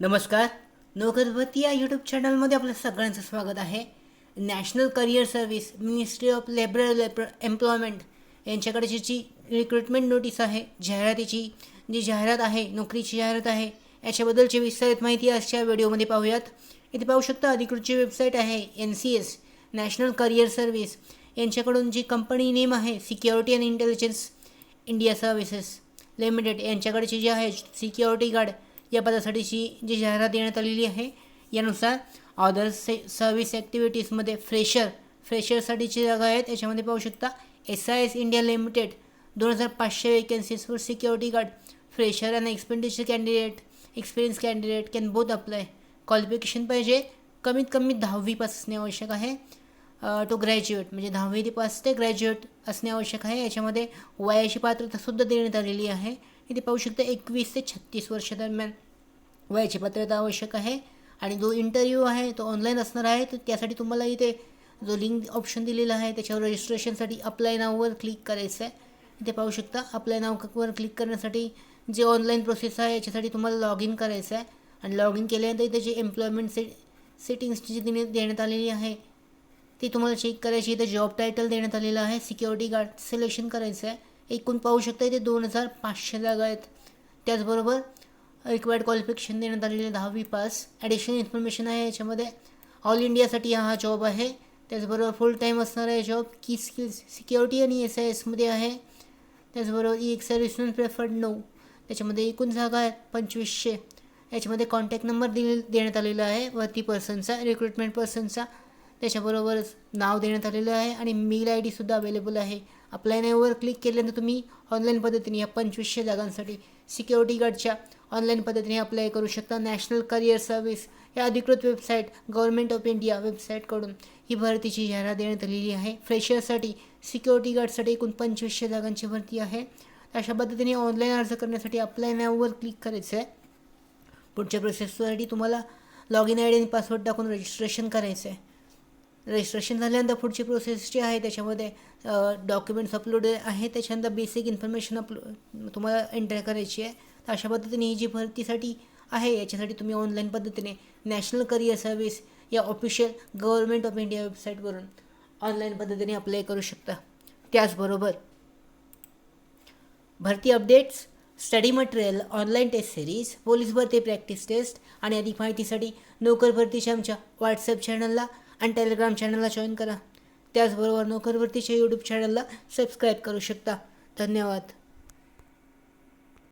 नमस्कार. नोकरवती या यूट्यूब चॅनलमध्ये आपलं सगळ्यांचं स्वागत आहे. National career service ministry of labour labour employment यांच्याकडची जी रिक्रुटमेंट नोटीस आहे जाहिरातीची जी जाहिरात आहे नोकरीची जाहिरात आहे याच्याबद्दलची विस्तारित माहिती आजच्या व्हिडिओमध्ये पाहूयात. इथे पाहू शकता अधिकृतची वेबसाईट आहे N C S national career service यांच्याकडून जी कंपनी नेम आहे security and intelligence India services limited यांच्याकडची जी आहे सिक्युरिटी गार्ड या पदासाठीची जी जाहिरात देण्यात आलेली आहे यानुसार ऑदर से सर्व्हिस ॲक्टिव्हिटीजमध्ये फ्रेशर फ्रेशरसाठीची जागा आहेत याच्यामध्ये पाहू शकता S I S India limited दोन हजार पाचशे वेकन्सीजवर security guard fresher and expenditure candidate experience candidate can both apply qualification पाहिजे. कमीत कमी दहावीपासून असणे आवश्यक आहे. टू ग्रॅज्युएट म्हणजे दहावी ते पास ते ग्रॅज्युएट असणे आवश्यक आहे. याच्यामध्ये वयाची पात्रतासुद्धा देण्यात आलेली आहे. इथे पाहू शकता एकवीस ते छत्तीस वर्ष दरम्यान वयाची पात्रता आवश्यक आहे. आणि जो इंटरव्ह्यू आहे तो ऑनलाईन असणार आहे. तर त्यासाठी तुम्हाला इथे जो लिंक ऑप्शन दिलेला आहे त्याच्यावर रजिस्ट्रेशनसाठी अप्लाय नाववर क्लिक करायचं आहे. इथे पाहू शकता अप्लाय नाववर क्लिक करण्यासाठी जे ऑनलाईन प्रोसेस आहे याच्यासाठी तुम्हाला लॉग इन करायचं आहे. आणि लॉग इन केल्यानंतर इथे जे एम्प्लॉयमेंट से सेटिंग्सची जी देणे देण्यात आलेली आहे ती तुम्हाला चेक करायची इथे जॉब टायटल देण्यात आलेलं आहे. सिक्युरिटी गार्ड सिलेक्शन करायचं आहे. एकूण पाहू शकता इथे दोन हजार पाचशे जागा आहेत. त्याचबरोबर रिक्वायर्ड क्वालिफिकेशन देण्यात आलेले दहावी पास ॲडिशनल इन्फॉर्मेशन आहे याच्यामध्ये. ऑल इंडियासाठी हा जॉब आहे. त्याचबरोबर फुल टाईम असणारा आहे जॉब की स्किल्स सिक्युरिटी आणि एस आय एसमध्ये आहे. त्याचबरोबर ई एक सर्व्हिसमॅन प्रेफर्ड नऊ त्याच्यामध्ये एकूण जागा आहेत पंचवीसशे. याच्यामध्ये कॉन्टॅक्ट नंबर दिले देण्यात आलेला आहे. वरती पर्सनचा रिक्रुटमेंट पर्सनचा त्याच्याबरोबरच नाव देण्यात आलेलं आहे आणि मेल आय डीसुद्धा अवेलेबल आहे. अप्लाय नाववर क्लिक केल्यानंतर तुम्ही ऑनलाईन पद्धतीने या पंचवीसशे जागांसाठी सिक्युरिटी गार्डच्या ऑनलाईन पद्धतीने अप्लाय करू शकता. नॅशनल करिअर सर्व्हिस या अधिकृत वेबसाईट गव्हर्नमेंट ऑफ इंडिया वेबसाईटकडून ही भरतीची जाहिरात देण्यात आलेली आहे. फ्रेशरसाठी सिक्युरिटी गार्डसाठी एकूण पंचवीसशे जागांची भरती आहे. अशा पद्धतीने ऑनलाईन अर्ज करण्यासाठी अप्लाय नाववर क्लिक करायचं आहे पुढच्या प्रोसेससाठी तुम्हाला लॉग इन आय डी आणि पासवर्ड टाकून रजिस्ट्रेशन करायचं आहे रजिस्ट्रेशन झाल्यानंतर पुढची प्रोसेस जी आहे त्याच्यामध्ये डॉक्युमेंट्स अपलोड आहे त्याच्यानंतर बेसिक इन्फॉर्मेशन अपलो तुम्हाला एंटर करायची आहे. तर अशा पद्धतीने ही जी भरतीसाठी आहे याच्यासाठी तुम्ही ऑनलाईन पद्धतीने नॅशनल करिअर सर्व्हिस या ऑफिशियल गव्हर्नमेंट ऑफ इंडिया वेबसाईटवरून ऑनलाईन पद्धतीने अप्लाय करू शकता. त्याचबरोबर भरती updates study material online test series police भरती प्रॅक्टिस टेस्ट आणि अधिक माहितीसाठी नोकर भरतीच्या आमच्या व्हॉट्सअप चॅनलला आणि टेलिग्राम चॅनलला जॉईन करा. त्याचबरोबर नोकरवरतीच्या यूट्यूब चॅनलला सबस्क्राईब करू शकता. धन्यवाद.